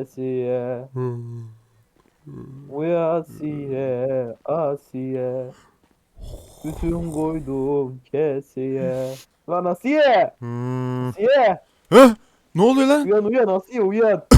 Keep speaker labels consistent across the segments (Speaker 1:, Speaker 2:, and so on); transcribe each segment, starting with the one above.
Speaker 1: Koydum kesiye. Uy Asiye, Asiye. Bütün koydum kesiye. Lan Asiye!
Speaker 2: Hmm.
Speaker 1: Asiye!
Speaker 2: Heh, ne oluyor lan?
Speaker 1: Uyan uyan Asiye uyan.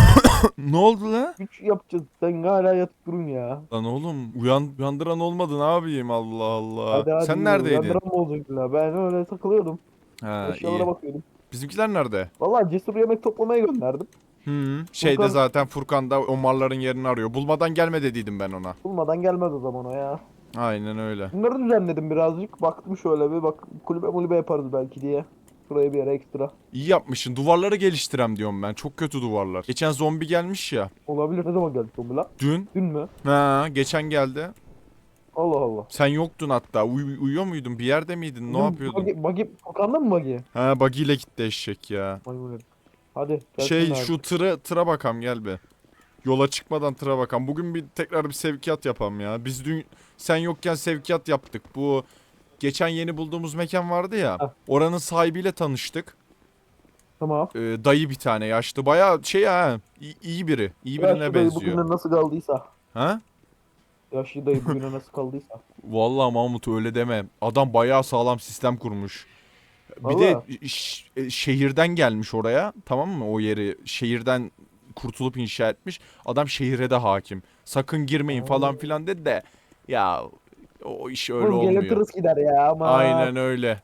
Speaker 2: Ne oldu lan?
Speaker 1: Güç yapacağız. Sen hala yatıp durun ya.
Speaker 2: Lan oğlum uyan, uyandıran olmadı ne yapayım Allah Allah.
Speaker 1: Hadi hadi.
Speaker 2: Sen
Speaker 1: yürü,
Speaker 2: neredeydin?
Speaker 1: uyandıran mı olacak illa? Ben öyle takılıyordum.
Speaker 2: Ha
Speaker 1: Eşyalara
Speaker 2: iyi.
Speaker 1: bakıyordum.
Speaker 2: Bizimkiler nerede?
Speaker 1: Vallahi cesur yemek toplamaya gönderdim.
Speaker 2: Hı. Şeyde
Speaker 1: Furkan-
Speaker 2: zaten Furkan da Omarların yerini arıyor. Bulmadan gelme dediydim ben ona.
Speaker 1: Bulmadan gelmez o zaman o ya.
Speaker 2: Aynen öyle.
Speaker 1: Bunları düzenledim birazcık. Baktım şöyle bir bak kulübe mulübe yaparız belki diye. Şuraya bir yere ekstra.
Speaker 2: İyi yapmışsın. Duvarları geliştirem diyorum ben. Çok kötü duvarlar. Geçen zombi gelmiş ya.
Speaker 1: Olabilir. Ne zaman geldi zombi lan?
Speaker 2: Dün.
Speaker 1: Dün mü?
Speaker 2: Ha, geçen geldi.
Speaker 1: Allah Allah.
Speaker 2: Sen yoktun hatta. Uy- uyuyor muydun? Bir yerde miydin? Ne yapıyordun?
Speaker 1: Buggy, buggy, Furkan'da mı buggy?
Speaker 2: Ha, buggy ile gitti eşek ya.
Speaker 1: Maymun herif. Hadi. gelsin
Speaker 2: Şey
Speaker 1: abi.
Speaker 2: şu tırı tıra bakam gel be. Yola çıkmadan tıra bakam. Bugün bir tekrar bir sevkiyat yapam ya. Biz dün sen yokken sevkiyat yaptık. Bu geçen yeni bulduğumuz mekan vardı ya. Oranın sahibiyle tanıştık.
Speaker 1: Tamam.
Speaker 2: Ee, dayı bir tane yaşlı. Bayağı şey ha. iyi, iyi biri. İyi birine
Speaker 1: dayı
Speaker 2: benziyor.
Speaker 1: bugüne nasıl kaldıysa.
Speaker 2: Ha?
Speaker 1: Yaşlı dayı bugüne nasıl kaldıysa.
Speaker 2: Vallahi Mahmut öyle deme. Adam bayağı sağlam sistem kurmuş. Bir
Speaker 1: Vallahi.
Speaker 2: de ş- şehirden gelmiş oraya. Tamam mı? O yeri şehirden kurtulup inşa etmiş. Adam şehire de hakim. Sakın girmeyin falan filan dedi de ya o iş öyle
Speaker 1: Oğlum
Speaker 2: olmuyor.
Speaker 1: gelir gider ya ama.
Speaker 2: Aynen öyle.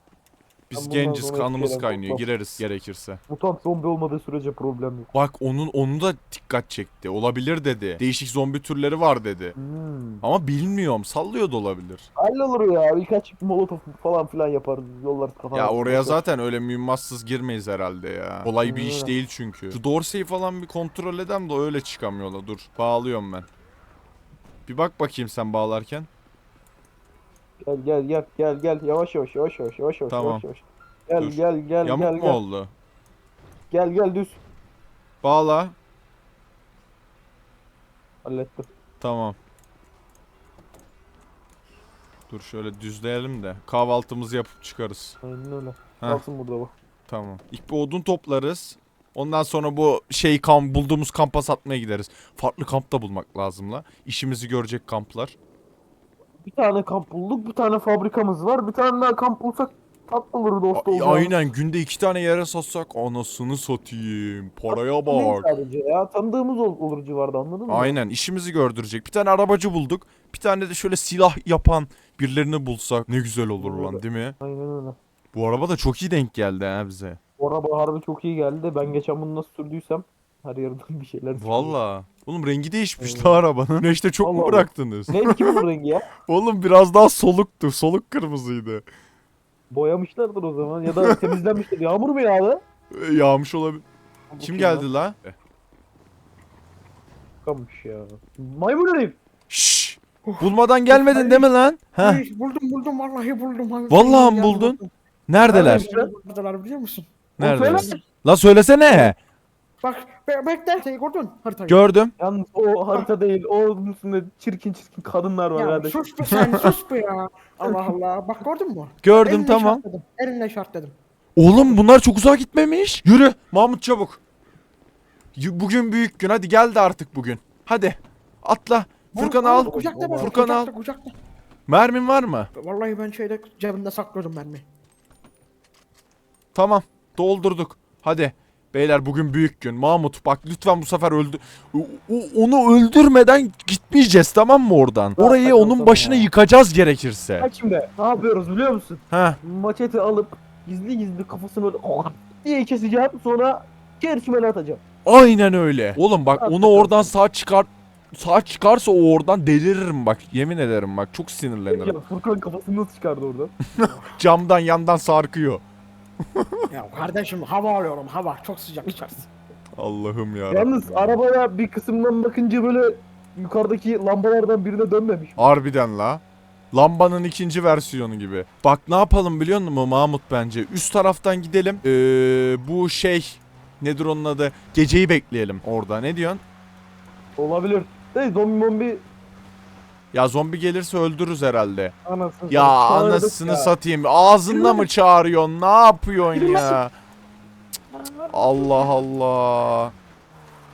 Speaker 2: Biz
Speaker 1: Ben bundan
Speaker 2: genciz
Speaker 1: sonra
Speaker 2: kanımız kaynıyor.
Speaker 1: korkmam.
Speaker 2: Gireriz gerekirse.
Speaker 1: Mutant zombi olmadığı sürece problem yok.
Speaker 2: Bak onun onu da dikkat çekti. Olabilir dedi. Değişik zombi türleri var dedi.
Speaker 1: Hmm.
Speaker 2: Ama bilmiyorum. Sallıyor da olabilir.
Speaker 1: Hallolur ya. Birkaç molotof falan filan yaparız. Yollarız kafana.
Speaker 2: Ya oraya zaten öyle mühimmatsız girmeyiz herhalde ya. Kolay bir iş
Speaker 1: Öyle.
Speaker 2: değil çünkü. Şu Dorsey'i falan bir kontrol edem de öyle çıkamıyorlar. Dur bağlıyorum ben. Bir bak bakayım sen bağlarken.
Speaker 1: Gel gel gel gel gel yavaş yavaş yavaş yavaş yavaş yavaş
Speaker 2: Tamam.
Speaker 1: yavaş yavaş. Gel
Speaker 2: Dur.
Speaker 1: gel gel
Speaker 2: Yamuk
Speaker 1: gel
Speaker 2: mu
Speaker 1: gel.
Speaker 2: oldu?
Speaker 1: Gel gel düz.
Speaker 2: Bağla.
Speaker 1: Hallettim.
Speaker 2: Tamam. Dur şöyle düzleyelim de kahvaltımızı yapıp çıkarız.
Speaker 1: Aynen öyle.
Speaker 2: Heh.
Speaker 1: Kalsın burada bu.
Speaker 2: Tamam. İlk bir odun toplarız. Ondan sonra bu şey kamp bulduğumuz kampa satmaya gideriz. Farklı kamp da bulmak lazım la. İşimizi görecek kamplar.
Speaker 1: Bir tane kamp bulduk. Bir tane fabrikamız var. Bir tane daha kamp bulsak tatlı olur dost olacağımız.
Speaker 2: aynen günde iki tane yere satsak anasını satayım. Paraya bak.
Speaker 1: sadece ya. Tanıdığımız ol- olur civarda anladın mı?
Speaker 2: Aynen işimizi gördürecek. Bir tane arabacı bulduk. Bir tane de şöyle silah yapan birilerini bulsak ne güzel olur lan değil mi?
Speaker 1: Aynen öyle.
Speaker 2: Bu araba da çok iyi denk geldi ha bize.
Speaker 1: O araba harbi çok iyi geldi. Ben geçen bunu nasıl sürdüysem her yerden bir şeyler çıkıyor.
Speaker 2: Valla. Oğlum rengi değişmiş
Speaker 1: Evet.
Speaker 2: la arabanın. Güneşte çok mu
Speaker 1: Allah Allah.
Speaker 2: bıraktınız?
Speaker 1: Neydi ki bunun rengi ya?
Speaker 2: Oğlum biraz daha soluktu. Soluk kırmızıydı.
Speaker 1: Boyamışlardır o zaman ya da temizlenmiştir. Yağmur mu yağdı?
Speaker 2: Ee, Yağmış olabilir.
Speaker 1: Bu
Speaker 2: Kim geldi la?
Speaker 1: Kamış ya. Maymun herif.
Speaker 2: Şşş. Bulmadan gelmedin değil mi lan?
Speaker 3: Ay, buldum buldum vallahi buldum. Abi.
Speaker 2: Vallahi mi buldun? Neredeler?
Speaker 1: Nerede?
Speaker 3: Buradalar biliyor musun?
Speaker 2: Neredeler?
Speaker 1: söyle.
Speaker 2: La söylesene.
Speaker 3: Bak be bekle şey gördün haritayı.
Speaker 2: Gördüm.
Speaker 1: Yalnız o harita değil. O üstünde çirkin çirkin kadınlar var
Speaker 3: Ya
Speaker 1: kardeş.
Speaker 3: sus be sen sus be ya. Allah Allah. Bak gördün mü?
Speaker 2: Gördüm
Speaker 3: Elinle
Speaker 2: tamam.
Speaker 3: işaretledim, Elinle işaretledim.
Speaker 2: Oğlum bunlar çok uzağa gitmemiş. Yürü Mahmut çabuk. Y- Bugün büyük gün hadi gel de artık bugün. Hadi atla. Furkan
Speaker 3: Al, Kucakla beni.
Speaker 2: Furkan al.
Speaker 3: kucakla, Kucakla.
Speaker 2: Mermin var mı?
Speaker 3: Vallahi ben şeyde cebimde saklıyordum mermi.
Speaker 2: Tamam doldurduk. Hadi. Beyler bugün büyük gün. Mahmut bak lütfen bu sefer öldü. Onu öldürmeden gitmeyeceğiz tamam mı oradan? Orayı onun başına yıkacağız gerekirse.
Speaker 1: Bak şimdi ne yapıyoruz biliyor musun?
Speaker 2: Ha.
Speaker 1: Maçeti alıp gizli gizli kafasını öyle diye keseceğim sonra çerçmele atacağım.
Speaker 2: Aynen öyle. Oğlum bak onu oradan sağ çıkar sağ çıkarsa o oradan deliririm bak. Yemin ederim bak çok sinirlenirim.
Speaker 1: Ya Furkan kafasını nasıl çıkardı oradan?
Speaker 2: Camdan yandan sarkıyor.
Speaker 3: Ya kardeşim hava alıyorum hava. Çok sıcak içerisi.
Speaker 2: Allah'ım ya.
Speaker 1: Yalnız arabaya bir kısımdan bakınca böyle yukarıdaki lambalardan birine dönmemiş.
Speaker 2: Harbiden la. Lambanın ikinci versiyonu gibi. Bak ne yapalım biliyor musun Mahmut bence? Üst taraftan gidelim. Ee, bu şey nedir onun adı? Geceyi bekleyelim orada. Ne diyorsun?
Speaker 1: Olabilir. De zombi mombi
Speaker 2: Ya zombi gelirse öldürürüz herhalde.
Speaker 1: anasını
Speaker 2: Ya
Speaker 1: satayım.
Speaker 2: Anasını
Speaker 1: ya.
Speaker 2: satayım. Ağzında mı çağırıyorsun? Ne yapıyorsun ya? Allah Allah.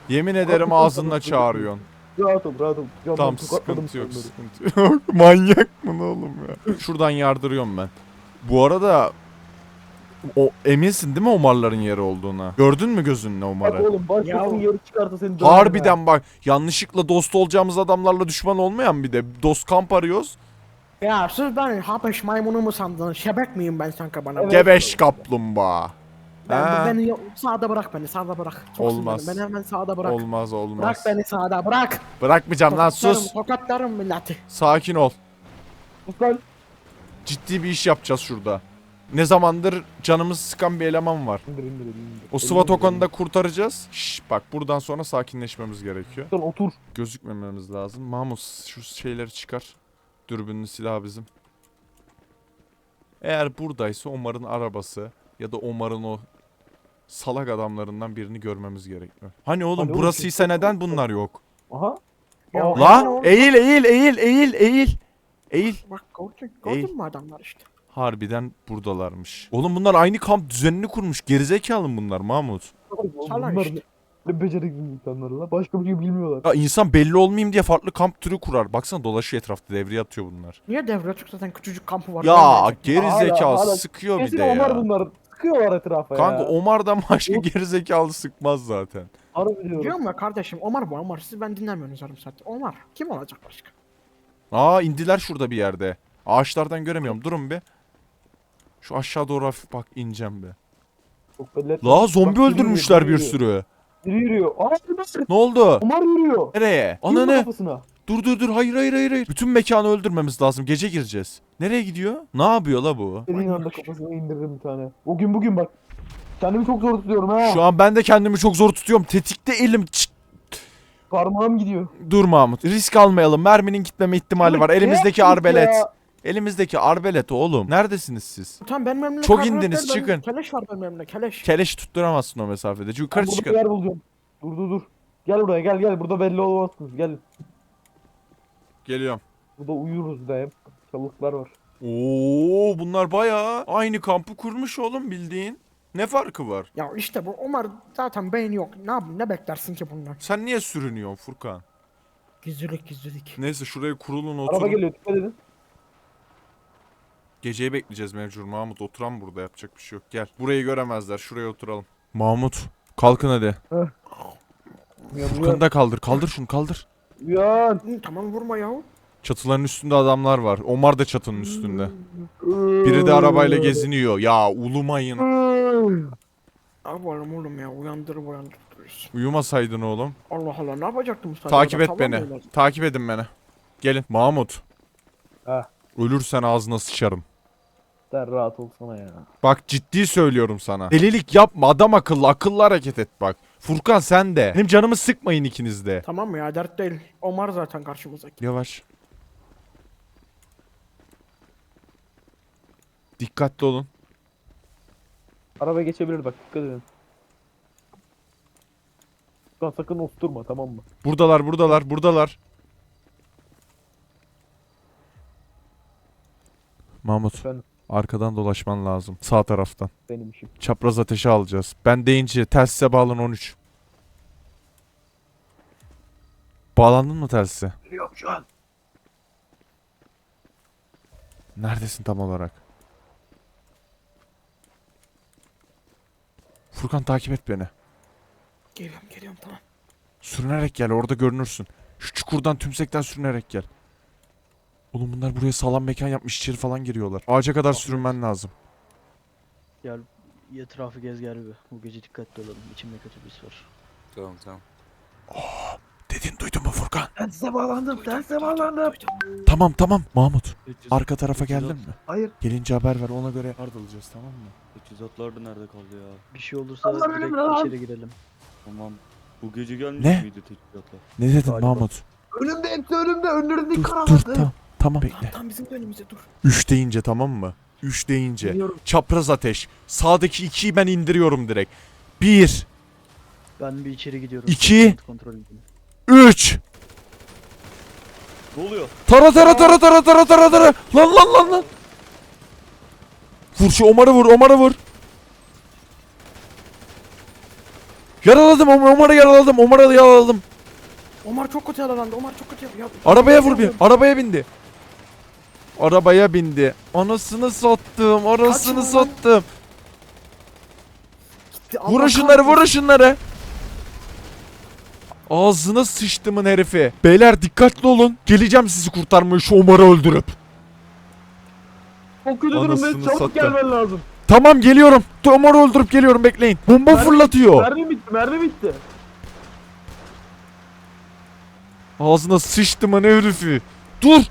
Speaker 2: Yemin ederim ağzınla çağırıyorsun.
Speaker 1: Rahat ol rahat ol. Ya
Speaker 2: Tamam sıkıntı yok sıkıntı yok. Manyak mı ne oğlum ya? Şuradan yardırıyorum ben. Bu arada o eminsin değil mi Omar'ların yeri olduğuna? Gördün mü gözünle
Speaker 1: Bak
Speaker 2: Omar'ı?
Speaker 1: oğlum başkasının
Speaker 3: Ya-
Speaker 1: yarı çıkarsa seni döverim ha.
Speaker 2: Harbiden bak yanlışlıkla dost olacağımız adamlarla düşman olmayan bir de dost kamp arıyoruz.
Speaker 3: Ya siz beni habeş maymunu mu sandınız? Şebek miyim ben sanki bana?
Speaker 1: Evet.
Speaker 2: Gebeş kaplumbağa.
Speaker 3: Ben,
Speaker 2: Ha.
Speaker 3: beni yo- sağda bırak beni sağda bırak. Çok
Speaker 2: Olmaz.
Speaker 3: sinirliyim. Beni hemen sağda bırak.
Speaker 2: Olmaz
Speaker 3: Bırak
Speaker 2: olmaz.
Speaker 3: beni sağda bırak.
Speaker 2: Bırakmayacağım lan
Speaker 3: Tokatlarım,
Speaker 2: sus.
Speaker 3: Tokatlarım milleti.
Speaker 2: Sakin ol.
Speaker 1: Sus lan.
Speaker 2: Ciddi bir iş yapacağız şurada. Ne zamandır canımız sıkan bir eleman var.
Speaker 1: İndir indir indir.
Speaker 2: O SWAT okanı da kurtaracağız. Şş, bak buradan sonra sakinleşmemiz gerekiyor.
Speaker 1: Sen otur.
Speaker 2: Gözükmememiz lazım. Mahmut şu şeyleri çıkar. Dürbünlü silah bizim. Eğer buradaysa Omar'ın arabası ya da Omar'ın o salak adamlarından birini görmemiz gerekiyor. Hani oğlum
Speaker 1: Hani oğlum,
Speaker 2: burasıysa
Speaker 1: şey-
Speaker 2: neden bunlar yok?
Speaker 1: Aha.
Speaker 3: Ya, La.
Speaker 2: La eğil eğil eğil eğil eğil. Eğil.
Speaker 3: Bak gördün, gördün mü adamlar işte.
Speaker 2: Harbiden buradalarmış. Oğlum bunlar aynı kamp düzenini kurmuş. Gerizekalı mı bunlar Mahmut?
Speaker 1: Bunlar
Speaker 3: işte.
Speaker 1: ne becerikli insanlar la. Başka bir şey bilmiyorlar.
Speaker 2: Ya insan belli olmayayım diye farklı kamp türü kurar. Baksana dolaşıyor etrafta devriye atıyor bunlar.
Speaker 3: Niye devre açık zaten küçücük kampı var.
Speaker 2: Ya
Speaker 3: görmeyecek.
Speaker 2: gerizekalı
Speaker 1: hala-
Speaker 2: sıkıyor bir
Speaker 1: Kesin
Speaker 2: de
Speaker 1: onlar
Speaker 2: ya.
Speaker 1: bunlar. Sıkıyorlar etrafa
Speaker 2: Kanka
Speaker 1: ya.
Speaker 2: Omar'dan başka gerizekalı sıkmaz zaten.
Speaker 1: Harbi diyorum.
Speaker 3: Diyorum ya kardeşim Omar bu Omar siz ben dinlemiyorsunuz yarım saattir. Omar kim olacak başka?
Speaker 2: Aa indiler şurada bir yerde. Ağaçlardan göremiyorum. Durun bir. Şu aşağı doğru hafif bak ineceğim be.
Speaker 1: Çok belli.
Speaker 2: La zombi
Speaker 1: Bak,
Speaker 2: öldürmüşler bir
Speaker 1: yürüyor, yürüyor.
Speaker 2: sürü.
Speaker 1: Biri yürüyor. Aa.
Speaker 2: Ne oldu?
Speaker 1: Omar yürüyor.
Speaker 2: Nereye?
Speaker 1: Yürüyor
Speaker 2: Ana ne?
Speaker 1: kafasına.
Speaker 2: Dur dur dur. Hayır hayır hayır hayır. Bütün mekanı öldürmemiz lazım. Gece gireceğiz. Nereye gidiyor? Ne yapıyor la bu?
Speaker 1: Dediğin anda kafasına indiririm bir tane. O gün bugün bak. Kendimi çok zor tutuyorum ha.
Speaker 2: Şu an ben de kendimi çok zor tutuyorum. Tetikte elim. Çık.
Speaker 1: Parmağım gidiyor.
Speaker 2: Dur Mahmut. Risk almayalım. Merminin gitmeme ihtimali var. Elimizdeki arbelet.
Speaker 1: ya?
Speaker 2: Elimizdeki arbelet oğlum. Neredesiniz siz?
Speaker 3: Tamam benim elimde
Speaker 2: Çok indiniz,
Speaker 3: benim-
Speaker 2: çıkın.
Speaker 3: Keleş var benim elimde keleş.
Speaker 2: Keleş tutturamazsın o mesafede. Yukarı
Speaker 1: Ben burada
Speaker 2: çıkın.
Speaker 1: yer bulacağım. Dur dur dur. Gel buraya gel gel. Burada belli olmazsınız. Gel.
Speaker 2: Geliyorum.
Speaker 1: Burada uyuruz da hep. Çalıklar var.
Speaker 2: Oo bunlar bayağı aynı kampı kurmuş oğlum bildiğin. Ne farkı var?
Speaker 3: Ya işte bu Omar zaten beyni yok. Ne yap ne beklersin ki bundan?
Speaker 2: Sen niye sürünüyorsun Furkan?
Speaker 3: Gizlilik gizlilik.
Speaker 2: Neyse şuraya kurulun
Speaker 1: Araba
Speaker 2: oturun.
Speaker 1: geliyor. Dikkat edin.
Speaker 2: Geceyi bekleyeceğiz mevcur Mahmut. Oturan burada yapacak bir şey yok. Gel. Burayı göremezler. Şuraya oturalım. Mahmut. Kalkın hadi.
Speaker 1: Uyan uyan.
Speaker 2: Furkan'ı da kaldır. Kaldır şunu kaldır.
Speaker 1: Uyan.
Speaker 3: Hı, tamam vurma ya.
Speaker 2: Çatıların üstünde adamlar var. Omar da çatının üstünde. Biri de arabayla geziniyor. Ya ulumayın.
Speaker 3: Abi oğlum oğlum ya uyandırıp uyandırıp duruyorsun.
Speaker 2: Uyumasaydın oğlum.
Speaker 3: Allah Allah ne yapacaktım sen?
Speaker 2: Takip
Speaker 3: orada?
Speaker 2: et
Speaker 3: Tavan
Speaker 2: beni. Takip edin beni. Gelin. Mahmut.
Speaker 1: Ha.
Speaker 2: Ölürsen ağzına sıçarım.
Speaker 1: Sen rahat olsana ya.
Speaker 2: Bak ciddi söylüyorum sana. Delilik yapma adam akıllı akıllı hareket et bak. Furkan sen de. Benim canımı sıkmayın ikiniz de.
Speaker 3: Tamam mı ya dert değil. Omar zaten karşımızdaki.
Speaker 2: Yavaş. Dikkatli olun.
Speaker 1: Araba geçebilir bak dikkat edin. Lan sakın osturma tamam mı?
Speaker 2: Buradalar buradalar buradalar. Mahmut
Speaker 1: Efendim
Speaker 2: arkadan dolaşman lazım. Sağ taraftan.
Speaker 1: benim işim.
Speaker 2: Çapraz ateşe alacağız. Ben deyince telsize bağlan 13. Bağlandın mı telsize?
Speaker 1: Yok şu an.
Speaker 2: Neredesin tam olarak? Furkan takip et beni.
Speaker 3: Geliyorum geliyorum tamam.
Speaker 2: Sürünerek gel orada görünürsün. Şu çukurdan tümsekten sürünerek gel. Oğlum bunlar buraya sağlam mekan yapmış içeri falan giriyorlar. Ağaca kadar sürünmen lazım.
Speaker 4: Gel etrafı gez gel bir. Bu gece dikkatli olalım. İçimde kötü bir his var.
Speaker 5: Tamam tamam.
Speaker 2: Dedin duydun mu Furkan?
Speaker 1: Ben size bağlandım. Ben size bağlandım.
Speaker 2: Tamam tamam Mahmut. Arka tarafa geldin mi?
Speaker 1: Hayır.
Speaker 2: Gelince haber ver ona göre yardılacağız tamam mı?
Speaker 4: 300 da nerede kaldı ya? Bir şey olursa
Speaker 1: Allah
Speaker 4: direkt
Speaker 1: lan!
Speaker 4: içeri girelim. Tamam. Bu gece gelmiş
Speaker 2: Ne?
Speaker 4: miydi teçhizatlar?
Speaker 2: Ne dedin
Speaker 4: Galiba.
Speaker 2: Mahmut?
Speaker 1: Önümde hepsi önümde. Önlerinde
Speaker 2: Dur dur tamam. Tamam
Speaker 3: Tamam
Speaker 2: bekle.
Speaker 3: tamam bizim de önümüzde dur.
Speaker 2: Üç deyince tamam mı? Üç deyince.
Speaker 1: Biliyorum.
Speaker 2: Çapraz ateş. Sağdaki ikiyi ben indiriyorum direkt. Bir.
Speaker 4: Ben bir içeri gidiyorum.
Speaker 2: İki. Üç.
Speaker 4: Ne oluyor?
Speaker 2: Tara tara tara tara tara tara tara. Lan lan lan lan. Vur şu Omar'ı vur Omar'ı vur. Yaraladım Om- Omar'ı yaraladım. Omar'ı yaraladım.
Speaker 3: Omar çok kötü yaralandı. Omar çok kötü ya.
Speaker 2: Arabaya vur bir. Arabaya bindi. Arabaya bindi. Anasını sattım. Anasını
Speaker 3: Kaçma lan.
Speaker 2: sattım.
Speaker 3: Gitti, Allah
Speaker 2: Vurun şunları
Speaker 3: kahretsin.
Speaker 2: vurun şunları. Ağzına sıçtımın herifi. Beyler dikkatli olun. Geleceğim sizi kurtarmaya şu Omar'ı öldürüp.
Speaker 1: Çok kötü
Speaker 2: Anasını
Speaker 1: durumdayız. Çabuk
Speaker 2: sattı.
Speaker 1: gelmen lazım.
Speaker 2: Tamam geliyorum. Dur, Omar'ı öldürüp geliyorum bekleyin. Bomba
Speaker 1: Mermi-
Speaker 2: fırlatıyor.
Speaker 1: Mermi bitti. Mermi bitti.
Speaker 2: Ağzına sıçtımın herifi. Dur.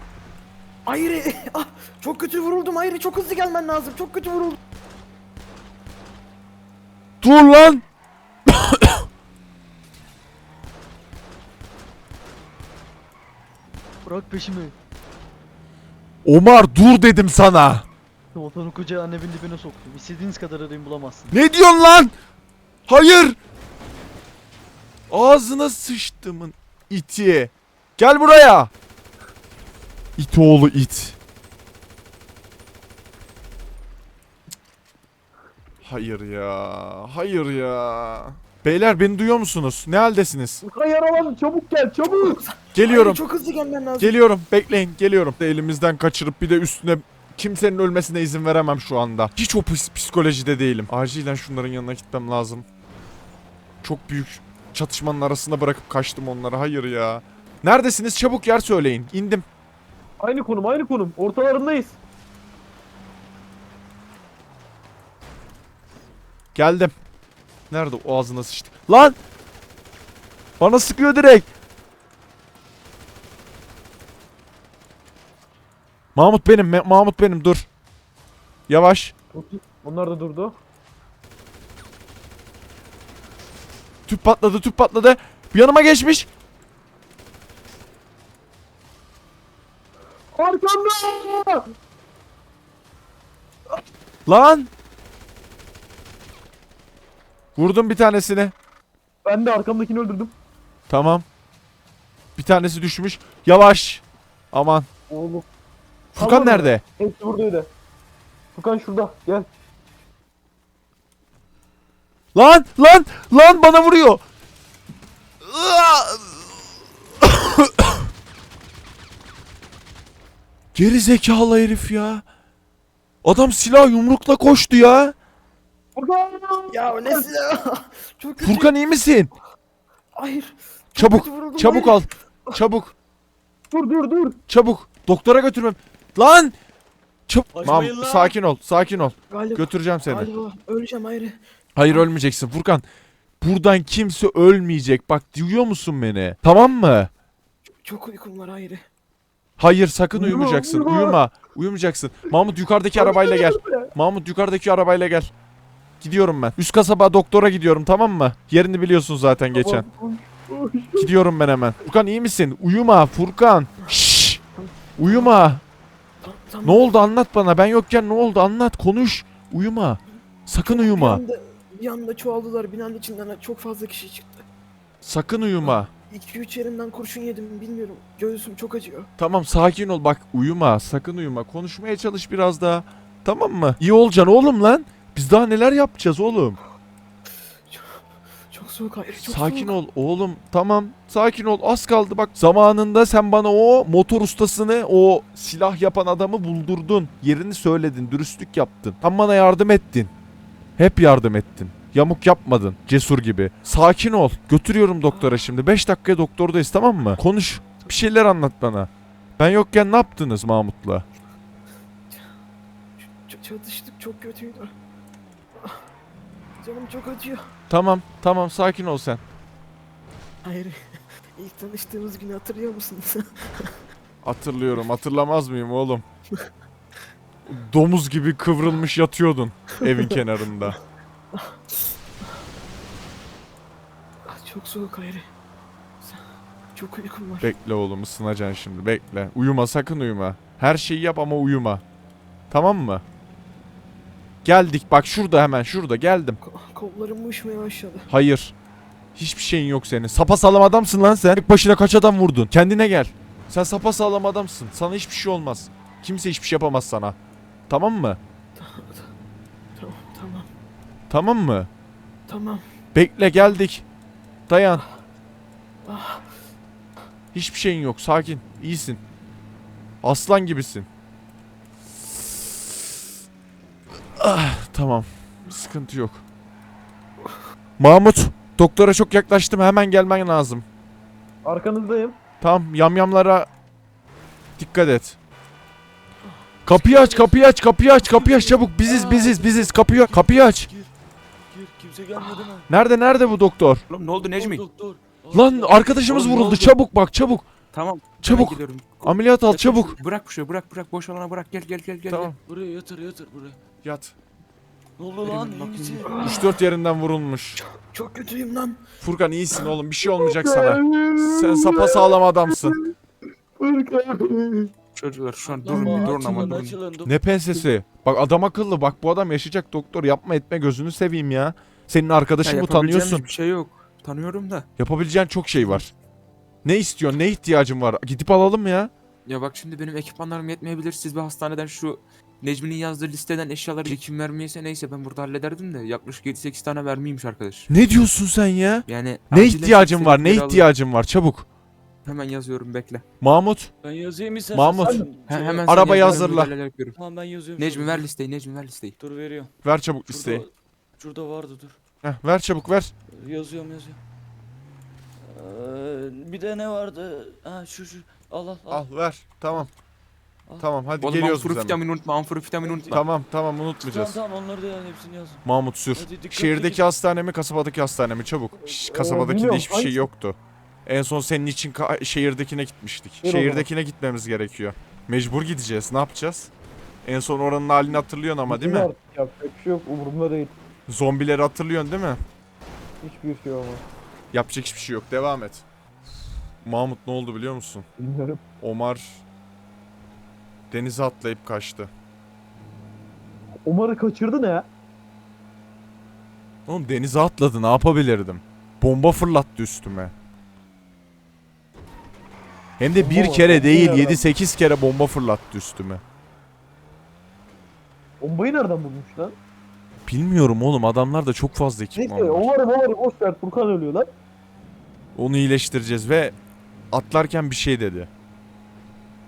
Speaker 3: Hayır. ah, çok kötü vuruldum. Hayır çok hızlı gelmen lazım. Çok kötü vuruldum.
Speaker 2: Dur lan.
Speaker 4: Bırak peşimi.
Speaker 2: Omar dur dedim sana.
Speaker 4: Vatanı koca annemin dibine soktum. İstediğiniz kadar arayın bulamazsın.
Speaker 2: Ne diyorsun lan? Hayır. Ağzına sıçtımın iti. Gel buraya. İt oğlu it. Hayır ya. Hayır ya. Beyler beni duyuyor musunuz? Ne haldesiniz?
Speaker 1: Furkan yaralandı. Çabuk gel. Çabuk.
Speaker 2: Geliyorum.
Speaker 3: Hayır, çok hızlı gelmen lazım.
Speaker 2: Geliyorum. Bekleyin. Geliyorum. Elimizden kaçırıp bir de üstüne kimsenin ölmesine izin veremem şu anda. Hiç o pis- psikolojide değilim. Acilen şunların yanına gitmem lazım. Çok büyük çatışmanın arasında bırakıp kaçtım onları. Hayır ya. Neredesiniz? Çabuk yer söyleyin. İndim.
Speaker 1: Aynı konum. Aynı konum. Ortalarındayız.
Speaker 2: Geldim. Nerede o ağzına sıçtı? Lan! Bana sıkıyor direkt. Mahmut benim. Me- Mahmut benim. Dur. Yavaş.
Speaker 1: Onlar da durdu.
Speaker 2: Tüp patladı, tüp patladı. Yanıma geçmiş. Lan! Vurdum bir tanesini.
Speaker 1: Ben de arkamdakini öldürdüm.
Speaker 2: Tamam. Bir tanesi düşmüş. Yavaş. Aman.
Speaker 1: Oğlum.
Speaker 2: Furkan
Speaker 1: Tamam.
Speaker 2: nerede?
Speaker 1: Hepsi buradaydı. Furkan şurada. Gel.
Speaker 2: Lan! Lan! Lan bana vuruyor. Geri zekalı herif ya. Adam silah yumrukla koştu ya.
Speaker 1: Furkan!
Speaker 3: Ya ne silah? Çok kötü.
Speaker 2: Furkan iyi misin?
Speaker 3: Hayır.
Speaker 2: Çabuk.
Speaker 3: kötü vuruldum,
Speaker 2: Çabuk
Speaker 3: hayır.
Speaker 2: al. Çabuk.
Speaker 1: Dur dur dur.
Speaker 2: Çabuk. Doktora götürmem. Lan! Çabuk.
Speaker 4: Açmayın
Speaker 2: Mam,
Speaker 4: lan.
Speaker 2: sakin ol. Sakin ol.
Speaker 3: Galiba.
Speaker 2: Götüreceğim seni.
Speaker 3: Galiba öleceğim hayır.
Speaker 2: Hayır ölmeyeceksin Furkan. Buradan kimse ölmeyecek. Bak duyuyor musun beni? Tamam mı?
Speaker 3: Çok uykum var hayır.
Speaker 2: Hayır sakın
Speaker 1: Uyuma,
Speaker 2: uyumayacaksın.
Speaker 1: uyuma.
Speaker 2: Uyuma. Uyumayacaksın. Mahmut yukarıdaki arabayla gel. Mahmut yukarıdaki arabayla gel. Gidiyorum ben. Üst kasaba doktora gidiyorum tamam mı? Yerini biliyorsun zaten geçen. Gidiyorum ben hemen. Furkan iyi misin? Uyuma Furkan. Şşş. Uyuma. Ne oldu anlat bana. Ben yokken ne oldu anlat konuş. Uyuma. Sakın
Speaker 3: Bir
Speaker 2: uyuma.
Speaker 3: anda, bir anda çoğaldılar. Binanın içinden çok fazla kişi çıktı.
Speaker 2: Sakın uyuma.
Speaker 3: 2-3 yerimden kurşun yedim bilmiyorum. Göğsüm çok acıyor.
Speaker 2: Tamam sakin ol bak uyuma sakın uyuma konuşmaya çalış biraz daha tamam mı? İyi olacaksın oğlum lan biz daha neler yapacağız oğlum?
Speaker 3: Çok soğuk hayır çok
Speaker 2: sakin
Speaker 3: soğuk.
Speaker 2: ol oğlum tamam sakin ol az kaldı bak zamanında sen bana o motor ustasını o silah yapan adamı buldurdun yerini söyledin dürüstlük yaptın sen bana yardım ettin hep yardım ettin Yamuk yapmadın cesur gibi. Sakin ol. Götürüyorum doktora şimdi. 5 dakikaya doktordayız tamam mı? Konuş. Bir şeyler anlat bana. Ben yokken ne yaptınız Mahmut'la?
Speaker 3: Ç- çatıştık çok kötüydü. Canım çok acıyor.
Speaker 2: Tamam, tamam sakin ol sen.
Speaker 3: Hayır. İlk tanıştığımız günü hatırlıyor musunuz?
Speaker 2: Hatırlıyorum, hatırlamaz mıyım oğlum? Domuz gibi kıvrılmış yatıyordun evin kenarında.
Speaker 3: Çok soğuk hayır. Çok uykum var.
Speaker 2: Bekle oğlum ısınacaksın şimdi bekle. Uyuma sakın uyuma. Her şeyi yap ama uyuma. Tamam mı? Geldik bak şurada hemen şurada geldim.
Speaker 3: Ko- kollarım uyuşmaya başladı.
Speaker 2: Hayır. Hiçbir şeyin yok senin. Sapa sağlam adamsın lan sen. Tek başına kaç adam vurdun? Kendine gel. Sen sapa sağlam adamsın. Sana hiçbir şey olmaz. Kimse hiçbir şey yapamaz sana. Tamam mı?
Speaker 3: Tamam tamam
Speaker 2: Tamam mı?
Speaker 3: tamam.
Speaker 2: Bekle geldik. Dayan. Hiçbir şeyin yok. Sakin. İyisin. Aslan gibisin. Ah, tamam. Sıkıntı yok. Mahmut, doktora çok yaklaştım. Hemen gelmen lazım.
Speaker 1: Arkanızdayım.
Speaker 2: Tamam, yamyamlara dikkat et. Kapıyı aç, kapıyı aç, kapıyı aç, kapıyı aç çabuk. Biziz, biziz, biziz. Kapıyı, kapıyı aç.
Speaker 5: Gir. Kimse gelmedi mi?
Speaker 2: Nerede, nerede bu doktor?
Speaker 6: Oğlum ne oldu Necmi?
Speaker 5: Doktor.
Speaker 2: Lan arkadaşımız
Speaker 6: Oğlum, ne
Speaker 2: vuruldu.
Speaker 6: oldu?
Speaker 2: Çabuk bak, çabuk.
Speaker 6: Tamam.
Speaker 2: Çabuk.
Speaker 6: hemen gidiyorum.
Speaker 2: Ameliyat al, çabuk.
Speaker 6: Bırak bu şeyi bırak bırak boş alana bırak gel gel gel gel.
Speaker 2: Tamam.
Speaker 5: Buraya yatır yatır buraya.
Speaker 2: Yat.
Speaker 5: Ne oldu lan? İyi misin?
Speaker 2: 3-4 yerinden vurulmuş.
Speaker 3: Çok kötüyüm lan.
Speaker 2: Furkan iyisin oğlum. Bir şey olmayacak sana. Sen sapasağlam adamsın.
Speaker 1: Furkan.
Speaker 6: Çocuklar şu an durun bir durun ama durun.
Speaker 5: açılın, dur.
Speaker 2: Ne pensesi? Bak adam akıllı. Bak bu adam yaşayacak doktor. Yapma etme gözünü seveyim ya. Senin arkadaşın
Speaker 6: yapabileceğim
Speaker 2: tanıyorsun.
Speaker 6: Bir şey yok. Tanıyorum da.
Speaker 2: Yapabileceğin çok şey var. Ne istiyorsun? Ne ihtiyacın var? Gidip alalım ya.
Speaker 6: Ya bak şimdi benim ekipmanlarım yetmeyebilir. Siz bir hastaneden şu Necmi'nin yazdığı listeden eşyaları kim vermeyese neyse ben burada hallederdim de yaklaşık 7-8 tane vermeymiş arkadaş.
Speaker 2: Ne diyorsun sen ya?
Speaker 6: Yani
Speaker 2: Ne ihtiyacın var? Ne ihtiyacın var? Çabuk.
Speaker 6: Hemen yazıyorum bekle.
Speaker 2: Mahmut.
Speaker 5: Ben yazayım istersen.
Speaker 2: Mahmut.
Speaker 5: sen
Speaker 6: He,
Speaker 5: şey
Speaker 6: hemen sen
Speaker 2: Arabayı
Speaker 6: yaz, ben
Speaker 2: hazırla.
Speaker 6: yapıyorum.
Speaker 5: Tamam ben yazıyorum.
Speaker 6: Necmi ver listeyi Necmi ver listeyi.
Speaker 5: Dur veriyorum.
Speaker 2: Ver çabuk
Speaker 5: Şurada,
Speaker 2: listeyi.
Speaker 5: şurada vardı dur.
Speaker 2: Heh, ver çabuk ver.
Speaker 5: Yazıyorum yazıyorum. Ee, bir de ne vardı? Ha şu şu. Al al al.
Speaker 2: Al ver. Tamam.
Speaker 5: Al.
Speaker 2: Tamam hadi
Speaker 6: Oğlum
Speaker 2: geliyoruz biz hemen.
Speaker 6: vitamin unutma amfuru vitamin unutma.
Speaker 2: Tamam tamam
Speaker 5: Tamam
Speaker 2: unutmayacağız.
Speaker 5: tamam onları da yani hepsini yaz.
Speaker 2: Mahmut sür.
Speaker 5: Hadi dikkat
Speaker 2: Şehirdeki
Speaker 5: edin.
Speaker 2: hastane mi kasabadaki hastane mi çabuk. Şş, kasabadakinde
Speaker 1: bilmiyorum,
Speaker 2: hiçbir şey
Speaker 1: hangisi?
Speaker 2: yoktu. En son senin için ka- şehirdekine gitmiştik.
Speaker 1: Zaman.
Speaker 2: Şehirdekine gitmemiz gerekiyor. Mecbur gideceğiz. Ne yapacağız? En son oranın halini hatırlıyorsun ama değil mi?
Speaker 1: Artık Yapacak bir şey yok. Umurumda değil.
Speaker 2: Zombileri hatırlıyorsun değil mi?
Speaker 1: Hiçbir şey olmaz.
Speaker 2: Yapacak hiçbir şey yok. Devam et. Mahmut ne oldu biliyor musun?
Speaker 1: Bilmiyorum.
Speaker 2: Omar denize atlayıp kaçtı.
Speaker 1: Umar'ı kaçırdı ne?
Speaker 2: Oğlum denize atladı ne yapabilirdim? Bomba fırlattı üstüme. Hem de bir kere değil
Speaker 1: bomba
Speaker 2: 7-8 kere bomba fırlattı üstüme.
Speaker 1: Bombayı nereden bulmuş lan?
Speaker 2: Bilmiyorum oğlum adamlar da çok fazla ekipman
Speaker 1: Neyse
Speaker 2: var.
Speaker 1: Umar'ı Umar'ı boş ver. Furkan ölüyor lan.
Speaker 2: Onu iyileştireceğiz ve atlarken bir şey dedi.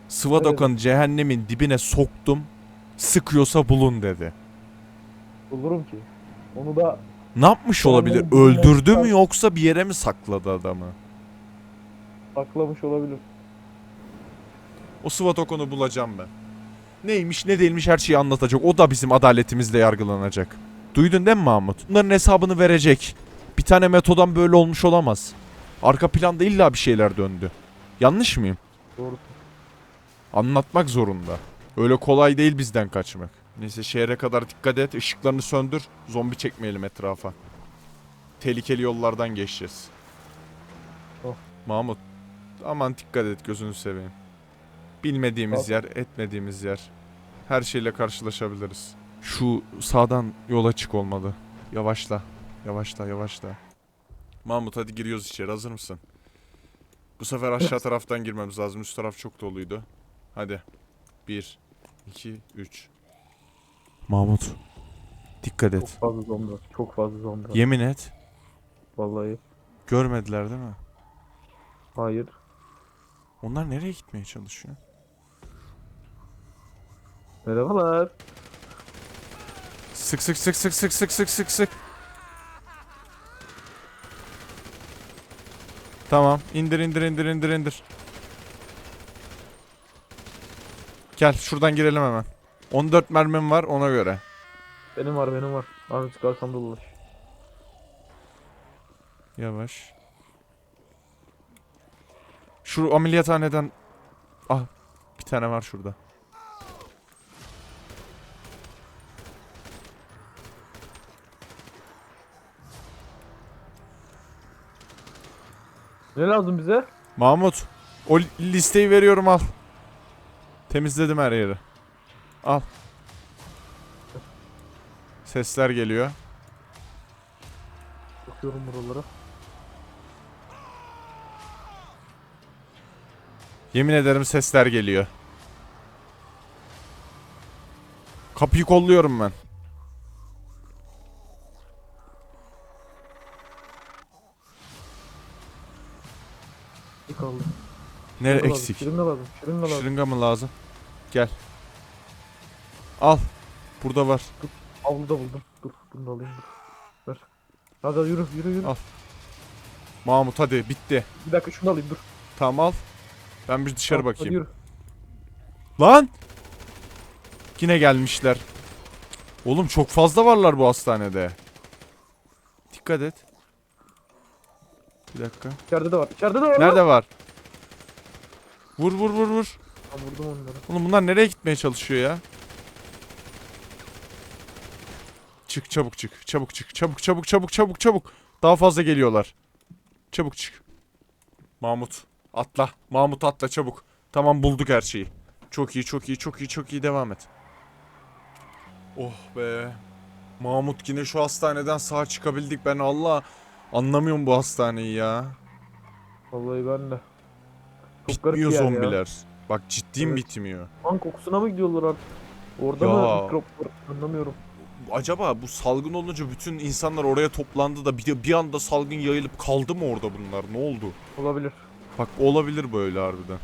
Speaker 2: Sıvadokan'ı cehennemin dibine soktum. Sıkıyorsa bulun dedi.
Speaker 1: Bulurum ki. Onu da
Speaker 2: Ne yapmış olabilir?
Speaker 1: Dibine
Speaker 2: Öldürdü mü yoksa bir yere mi sakladı adamı?
Speaker 1: saklamış olabilir.
Speaker 2: O Sıvadokan'ı bulacağım ben. Neymiş ne değilmiş her şeyi anlatacak. O da bizim adaletimizle yargılanacak. Duydun değil mi Mahmut? Bunların hesabını verecek. Bir tane metodan böyle olmuş olamaz. Arka planda illa bir şeyler döndü. Yanlış mıyım?
Speaker 1: Doğru.
Speaker 2: Anlatmak zorunda. Öyle kolay değil bizden kaçmak. Neyse şehre kadar dikkat et. ışıklarını söndür. Zombi çekmeyelim etrafa. Tehlikeli yollardan geçeceğiz.
Speaker 1: Oh.
Speaker 2: Mahmut. Aman dikkat et gözünü seveyim. Bilmediğimiz yer, etmediğimiz yer. Her şeyle karşılaşabiliriz. Şu sağdan yola çık olmalı. Yavaşla. Yavaşla, yavaşla. Mahmut hadi giriyoruz içeri. Hazır mısın? Bu sefer aşağı taraftan girmemiz lazım. Üst taraf çok doluydu. Hadi. 1, 2, 3. Mahmut. Dikkat
Speaker 1: Çok
Speaker 2: et.
Speaker 1: fazla zombi var. Çok fazla zombi var.
Speaker 2: Yemin et.
Speaker 1: Vallahi.
Speaker 2: Görmediler değil mi?
Speaker 1: Hayır.
Speaker 2: Onlar nereye gitmeye çalışıyor?
Speaker 1: Merhabalar.
Speaker 2: Sık sık sık sık sık sık sık sık sık. Tamam. indir indir indir indir indir. Gel şuradan girelim hemen. 14 mermim var ona göre.
Speaker 1: Benim var benim var. Abi çıkarsam da dolaş.
Speaker 2: Yavaş. Şu ameliyathaneden... Ah bir tane var şurada.
Speaker 1: Ne lazım bize?
Speaker 2: Mahmut. O li- listeyi veriyorum al. Temizledim her yeri. Al. Sesler geliyor.
Speaker 1: Bakıyorum buralara.
Speaker 2: Yemin ederim sesler geliyor. Kapıyı kolluyorum ben.
Speaker 1: Bir kaldı.
Speaker 2: Nere
Speaker 1: Şırınga lazım,
Speaker 2: eksik?
Speaker 1: Şırınga lazım. Şırınga lazım.
Speaker 2: Şırınga mı lazım? Gel. Al. Burada var.
Speaker 1: Avluda buldum. Dur bunu da alayım dur. Ver. Hadi yürü yürü yürü.
Speaker 2: Al. Mahmut hadi bitti.
Speaker 1: Bir dakika şunu alayım dur.
Speaker 2: Tamam al. Ben bir dışarı
Speaker 1: hadi
Speaker 2: bakayım.
Speaker 1: yürü.
Speaker 2: Lan! Yine gelmişler. Oğlum çok fazla varlar bu hastanede. Dikkat et. Bir dakika.
Speaker 1: İçeride de var. İçeride de var. lan.
Speaker 2: Nerede var? Vur vur vur vur.
Speaker 1: Tamam, vurdum onları.
Speaker 2: Oğlum bunlar nereye gitmeye çalışıyor ya? Çık çabuk çık. Çabuk çık. Çabuk çabuk çabuk çabuk çabuk. Daha fazla geliyorlar. Çabuk çık. Mahmut atla. Mahmut atla çabuk. Tamam bulduk her şeyi. Çok iyi çok iyi çok iyi çok iyi devam et. Oh be. Mahmut yine şu hastaneden sağ çıkabildik. Ben Allah anlamıyorum bu hastaneyi ya.
Speaker 1: Vallahi ben de. Çok garip
Speaker 2: Bitmiyor
Speaker 1: bir yer ya.
Speaker 2: zombiler. Bak ciddiyim
Speaker 1: Evet.
Speaker 2: bitmiyor.
Speaker 1: Kan kokusuna mı gidiyorlar artık? Orada
Speaker 2: Ya.
Speaker 1: mı mikrop var? Anlamıyorum.
Speaker 2: Acaba bu salgın olunca bütün insanlar oraya toplandı da bir, bir anda salgın yayılıp kaldı mı orada bunlar? Ne oldu?
Speaker 1: Olabilir.
Speaker 2: Bak olabilir böyle harbiden.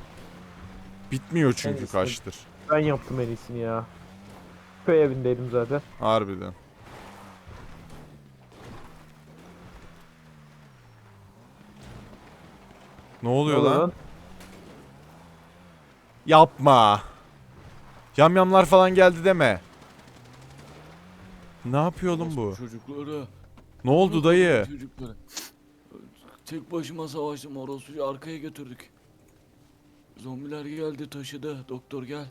Speaker 2: Bitmiyor çünkü kaçtır.
Speaker 1: Ben yaptım en iyisini ya. Köy evindeydim zaten.
Speaker 2: Harbiden. Ne oluyor
Speaker 1: Ne oluyor
Speaker 2: lan? Yapma. Yamyamlar falan geldi deme. Ne yapıyor oğlum bu?
Speaker 5: Çocukları.
Speaker 2: Ne oldu dayı?
Speaker 5: Çocukları. Tek başıma savaştım orospuyu arkaya götürdük. Zombiler geldi taşıdı. Doktor gel.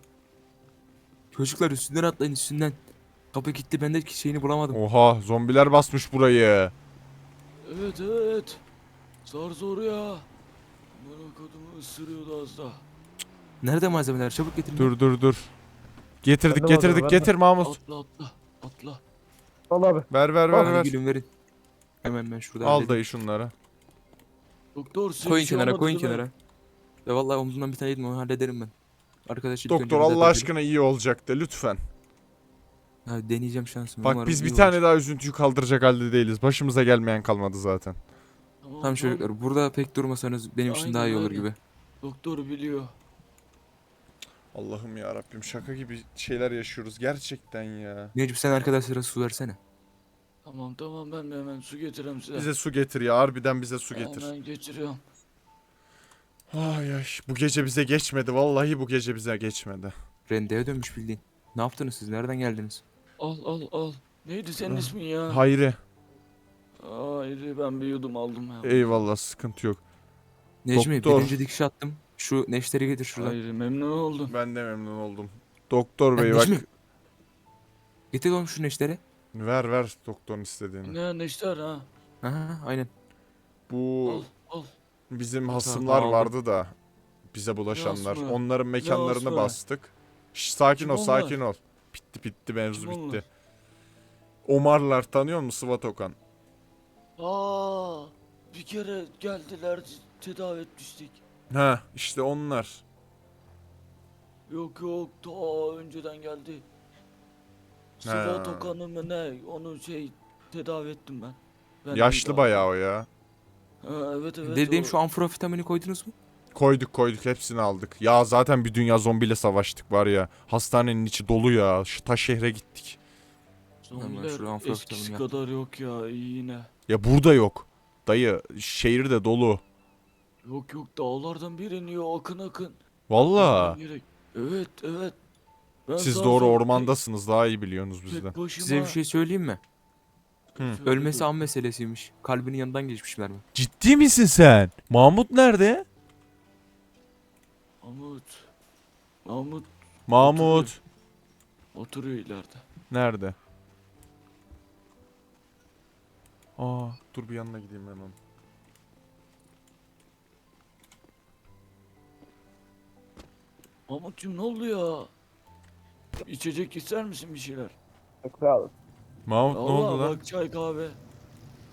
Speaker 6: Çocuklar üstünden atlayın üstünden. Kapı gitti ben de şeyini bulamadım.
Speaker 2: Oha zombiler basmış burayı.
Speaker 5: Evet evet. Zar zor ya. Bana kadını ısırıyordu az daha.
Speaker 6: Nerede malzemeler? Çabuk getirin.
Speaker 2: Dur dur dur. Getirdik getirdik getir Mahmut.
Speaker 5: Atla atla. Atla.
Speaker 1: Al abi.
Speaker 2: Ver ver ver
Speaker 6: Hadi
Speaker 2: ver.
Speaker 6: gülüm verin. Hemen ben şurada
Speaker 2: Al
Speaker 6: halledeyim.
Speaker 2: dayı şunları.
Speaker 5: Doktor size
Speaker 6: Koyun
Speaker 5: bir şey
Speaker 6: kenara
Speaker 5: olmadı
Speaker 6: koyun
Speaker 5: değil mi?
Speaker 6: kenara. Ya vallahi omzumdan bir tane yedim onu hallederim ben. Arkadaş ilk önce
Speaker 2: Doktor
Speaker 6: bir
Speaker 2: Allah aşkına iyi olacak de lütfen.
Speaker 6: Ha, deneyeceğim şansımı.
Speaker 2: Bak
Speaker 6: umarım
Speaker 2: biz
Speaker 6: iyi
Speaker 2: bir
Speaker 6: olur.
Speaker 2: tane daha üzüntüyü kaldıracak halde değiliz. Başımıza gelmeyen kalmadı zaten.
Speaker 5: Tamam,
Speaker 6: Tamam çocuklar burada pek durmasanız benim için daha iyi
Speaker 5: Aynen,
Speaker 6: olur gibi.
Speaker 5: Doktor biliyor.
Speaker 2: Allah'ım ya Rabbim şaka gibi şeyler yaşıyoruz gerçekten ya.
Speaker 6: Necip sen arkadaşlara su versene.
Speaker 5: Tamam tamam ben de hemen su getireyim size.
Speaker 2: Bize su getir ya harbiden bize su getir.
Speaker 5: Hemen getiriyorum.
Speaker 2: Ay ay bu gece bize geçmedi vallahi bu gece bize geçmedi.
Speaker 6: Rendeye dönmüş bildiğin. Ne yaptınız siz? Nereden geldiniz?
Speaker 5: Al al al. Neydi senin ismin ya?
Speaker 2: Hayri
Speaker 5: Hayır ben bir yudum aldım ya.
Speaker 2: eyvallah sıkıntı yok.
Speaker 6: Necmi
Speaker 2: Doktor.
Speaker 6: birinci dikiş attım. Şu neşteri getir şuradan.
Speaker 5: Hayır memnun oldum.
Speaker 2: Ben de memnun oldum. Doktor
Speaker 6: Ha,
Speaker 2: bey bak
Speaker 6: Necmi. Getir oğlum şu neşteri.
Speaker 2: ver ver doktorun istediğini.
Speaker 5: Ne neşter ha?
Speaker 6: Aha aynen.
Speaker 2: Bu
Speaker 5: Al al.
Speaker 2: bizim hasımlar
Speaker 6: aldım.
Speaker 2: vardı da bize bulaşanlar.
Speaker 5: hasmı?
Speaker 2: Onların mekanlarını
Speaker 5: hasmı?
Speaker 2: bastık. Şş, sakin
Speaker 5: Kim
Speaker 2: ol
Speaker 5: onlar?
Speaker 2: sakin ol. Bitti bitti mevzu
Speaker 5: Kim
Speaker 2: bitti.
Speaker 5: onlar?
Speaker 2: Omarlar tanıyor musun Sıvat Okan?
Speaker 5: Aa, bir kere geldiler tedavi etmiştik.
Speaker 2: Ha işte onlar.
Speaker 5: Yok yok daha önceden geldi. Sıra tokanı mı ne onu şey tedavi ettim ben. ben
Speaker 2: Yaşlı bayağı o ya.
Speaker 5: Ha, evet evet.
Speaker 6: Dediğim
Speaker 5: o-
Speaker 6: şu amforafitamini koydunuz mu?
Speaker 2: Koyduk koyduk hepsini aldık. Ya zaten bir dünya zombiyle savaştık var ya. Hastanenin içi dolu ya. Şu ta şehre gittik.
Speaker 5: Zombiler eskisi kadar yok ya iyi yine.
Speaker 2: Ya burada yok. Dayı şehir de dolu.
Speaker 5: Yok yok dağlardan bir iniyor akın akın.
Speaker 2: Valla.
Speaker 5: Evet evet. Ben
Speaker 2: Siz doğru ormandasınız daha iyi biliyorsunuz bizden.
Speaker 5: başıma.
Speaker 6: Size bir şey söyleyeyim mi?
Speaker 2: Hı.
Speaker 6: Ölmesi an meselesiymiş. Kalbinin yanından geçmişler mi?
Speaker 2: Ciddi misin sen? Mahmut nerede?
Speaker 5: Mahmut. Mahmut
Speaker 2: Mahmut.
Speaker 5: oturuyor ileride.
Speaker 2: Nerede? Aa, dur bir yanına gideyim hemen.
Speaker 5: Mahmutcuğum ne oldu ya? İçecek ister misin bir şeyler?
Speaker 1: Olun.
Speaker 2: Mahmut ne oldu
Speaker 5: Allah
Speaker 2: lan?
Speaker 5: bak çay kahve.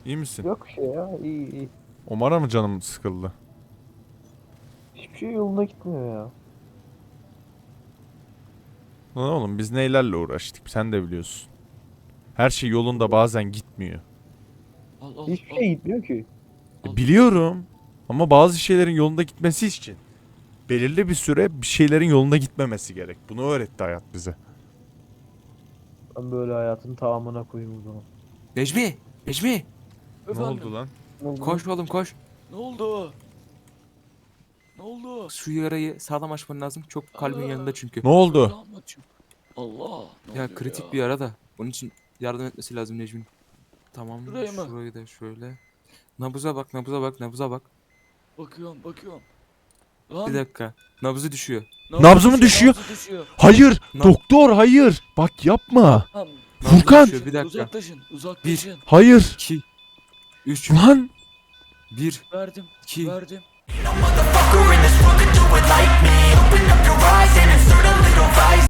Speaker 2: İyi misin?
Speaker 1: Yok bir şey ya. İyi iyi.
Speaker 2: Omar'a mı canım sıkıldı?
Speaker 1: Hiçbir şey yoluna gitmiyor ya.
Speaker 2: Lan oğlum biz neylerle uğraştık sen de biliyorsun. Her şey yolunda bazen gitmiyor.
Speaker 5: Al al
Speaker 1: Hiçbir
Speaker 5: al.
Speaker 1: şey gitmiyor ki.
Speaker 2: E, biliyorum. Ama bazı şeylerin yolunda gitmesi için belirli bir süre bir şeylerin yolunda gitmemesi gerek. Bunu öğretti hayat bize.
Speaker 1: Ben böyle hayatın tamamına koyayım o zaman.
Speaker 6: Necmi! Necmi!
Speaker 5: Efendim,
Speaker 2: lan?
Speaker 6: Koş oğlum koş.
Speaker 5: Ne oldu? Ne oldu?
Speaker 6: Şu yarayı sağlam açman lazım. Çok kalbin
Speaker 5: Aa.
Speaker 6: yanında çünkü.
Speaker 2: Ne oldu?
Speaker 5: Ne? Allah. ne
Speaker 6: Ya
Speaker 5: oluyor
Speaker 6: kritik
Speaker 5: ya?
Speaker 6: bir yara da. Onun için yardım etmesi lazım Necmi'nin. Tamam.
Speaker 5: Şurayı mı?
Speaker 6: Şurayı da şöyle. Nabıza bak, nabıza bak, nabıza bak.
Speaker 5: Bakıyorum, bakıyorum. Lan,
Speaker 6: Bir dakika. Nabızı düşüyor.
Speaker 2: Nabzı mı düşüyor?
Speaker 5: nabzı düşüyor.
Speaker 2: Hayır
Speaker 6: Nab-
Speaker 2: doktor hayır. Bak yapma.
Speaker 6: Nabzı
Speaker 2: Furkan!
Speaker 6: düşüyor. Bir dakika.
Speaker 5: Uzaklaşın, uzaklaşın.
Speaker 2: Hayır.
Speaker 6: 2 3
Speaker 2: Lan
Speaker 6: 1
Speaker 5: Verdim,
Speaker 6: 2
Speaker 5: verdim.